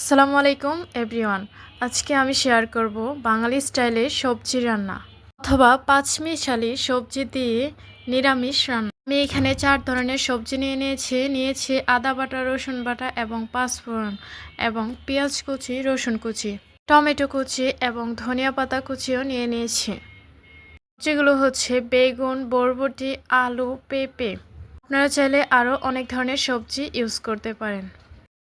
আসসালামু আলাইকুম, এভরিওয়ান। আজকে আমি শেয়ার করব বাঙালি স্টাইলে সবজি রান্না অথবা পাঁচমিশালি সবজি দিয়ে নিরামিষ রান্না। আমি এখানে চার ধরনের সবজি নিয়ে নিয়েছি। নিয়েছি আদা বাটা, রসুন বাটা এবং পাঁচফোড়ন এবং পেঁয়াজ কুচি, রসুন কুচি, টমেটো কুচি এবং ধনিয়া পাতা কুচিও নিয়ে নিয়েছি। যেগুলো হচ্ছে বেগুন, বরবটি, আলু, পেঁপে। আপনারা চাইলে আরও অনেক ধরনের সবজি ইউজ করতে পারেন।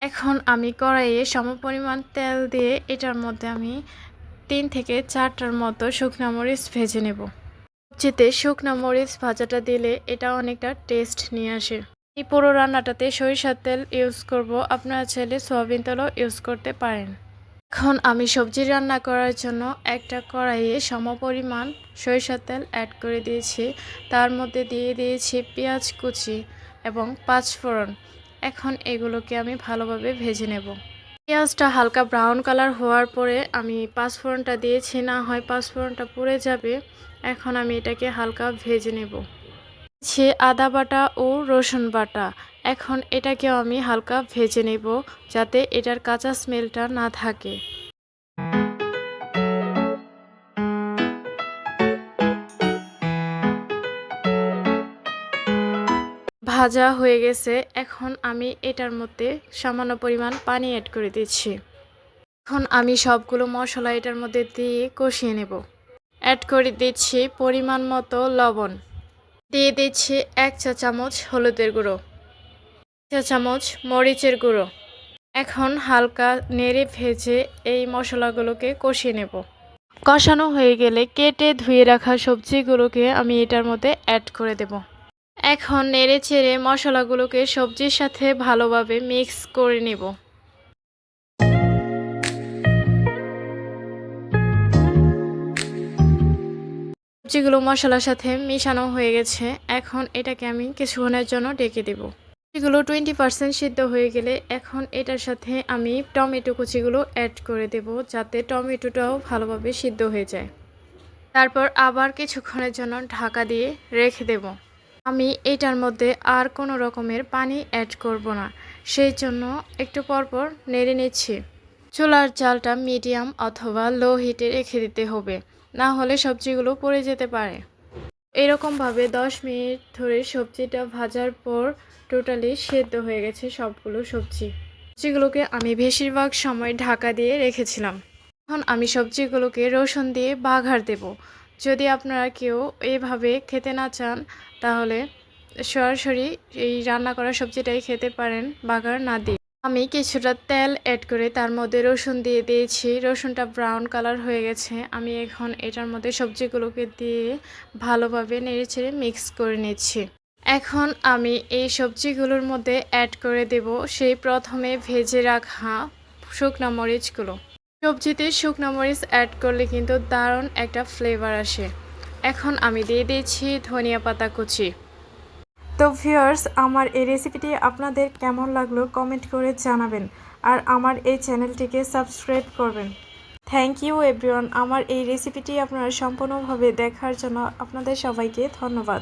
এখন আমি কড়াইয়ে সমপরিমাণ তেল দিয়ে এটার মধ্যে আমি তিন থেকে চারটার মতো শুকনো মরিচ ভেজে নেব। সবজিতে শুকনো মরিচ ভাজাটা দিলে এটা অনেকটা টেস্ট নিয়ে আসে। এই পুরো রান্নাটাতে সরিষার তেল ইউজ করব। আপনারা চাইলে সয়াবিন তেলও ইউজ করতে পারেন। এখন আমি সবজি রান্না করার জন্য একটা কড়াইয়ে সমপরিমাণ সরিষার তেল অ্যাড করে দিয়েছি। তার মধ্যে দিয়ে দিয়েছি পেঁয়াজ কুচি এবং পাঁচফোড়ন। এখন এগুলোকে আমি ভালোভাবে ভেজে নেব। পেঁয়াজটা হালকা ব্রাউন কালার হওয়ার পরে আমি পাঁচফোড়নটা দিয়েছি, না হয় পাঁচফোড়নটা পুড়ে যাবে। এখন আমি এটাকে হালকা ভেজে নেব। সে আদা বাটা ও রসুন বাটা। এখন এটাকেও আমি হালকা ভেজে নেব যাতে এটার কাঁচা স্মেলটা না থাকে। ভাজা হয়ে গেছে। এখন আমি এটার মধ্যে সামান্য পরিমাণ পানি অ্যাড করে দিচ্ছি। এখন আমি সবগুলো মশলা এটার মধ্যে দিয়ে কষিয়ে নেব। অ্যাড করে দিচ্ছি পরিমাণ মতো লবণ। দিয়ে দিচ্ছি এক চা চামচ হলুদের গুঁড়ো। চা চামচ মরিচের গুঁড়ো। এখন হালকা নেড়ে ভেজে এই মশলাগুলোকে কষিয়ে নেব। কষানো হয়ে গেলে কেটে ধুয়ে রাখা সবজিগুলোকে আমি এটার মধ্যে অ্যাড করে দেব। এখন নেড়ে চেড়ে মশলাগুলোকে সবজির সাথে ভালোভাবে মিক্স করে নেব। সবজিগুলো মশলার সাথে মিশানো হয়ে গেছে। এখন এটাকে আমি কিছুক্ষণের জন্য ডেকে দেব। এগুলো টোয়েন্টি পার্সেন্ট সিদ্ধ হয়ে গেলে এখন এটার সাথে আমি টমেটো কুচিগুলো অ্যাড করে দেব যাতে টমেটোটাও ভালোভাবে সিদ্ধ হয়ে যায়। তারপর আবার কিছুক্ষণের জন্য ঢাকা দিয়ে রেখে দেব। আমি এটার মধ্যে আর কোনো রকমের পানি অ্যাড করব না। সেই জন্য একটু পরপর নেড়ে নিচ্ছি। চুলার চালটা মিডিয়াম অথবা লো হিটে রেখে দিতে হবে, না হলে সবজিগুলো পড়ে যেতে পারে। এরকমভাবে দশ মিনিট ধরে সবজিটা ভাজার পর টোটালি সেদ্ধ হয়ে গেছে সবগুলো সবজি। সবজিগুলোকে আমি বেশিরভাগ সময় ঢাকা দিয়ে রেখেছিলাম। এখন আমি সবজিগুলোকে রসুন দিয়ে বাঘার দেব। যদি আপনারা কেউ এইভাবে খেতে না চান, তাহলে সরাসরি এই রান্না করা সবজিটাই খেতে পারেন বাগার না দিয়ে। আমি কিছুটা তেল অ্যাড করে তার মধ্যে রসুন দিয়ে দিয়েছি। রসুনটা ব্রাউন কালার হয়ে গেছে। আমি এখন এটার মধ্যে সবজিগুলোকে দিয়ে ভালোভাবে নেড়েচেড়ে মিক্স করে নিচ্ছি। এখন আমি এই সবজিগুলোর মধ্যে অ্যাড করে দেব সেই প্রথমে ভেজে রাখা শুকনো মরিচগুলো। সবজিতে শুকনো মরিচ অ্যাড করলে কিন্তু দারুণ একটা ফ্লেভার আসে। এখন আমি দিয়ে দিয়েছি ধনিয়া পাতা কুচি। তো ভিউয়ার্স আমার এই রেসিপিটি আপনাদের কেমন লাগল কমেন্ট করে জানাবেন আর আমার এই চ্যানেলটিকে সাবস্ক্রাইব করবেন। থ্যাংক ইউ এভরিওয়ান আমার এই রেসিপিটি আপনারা সম্পূর্ণভাবে দেখার জন্য আপনাদের সবাইকে ধন্যবাদ।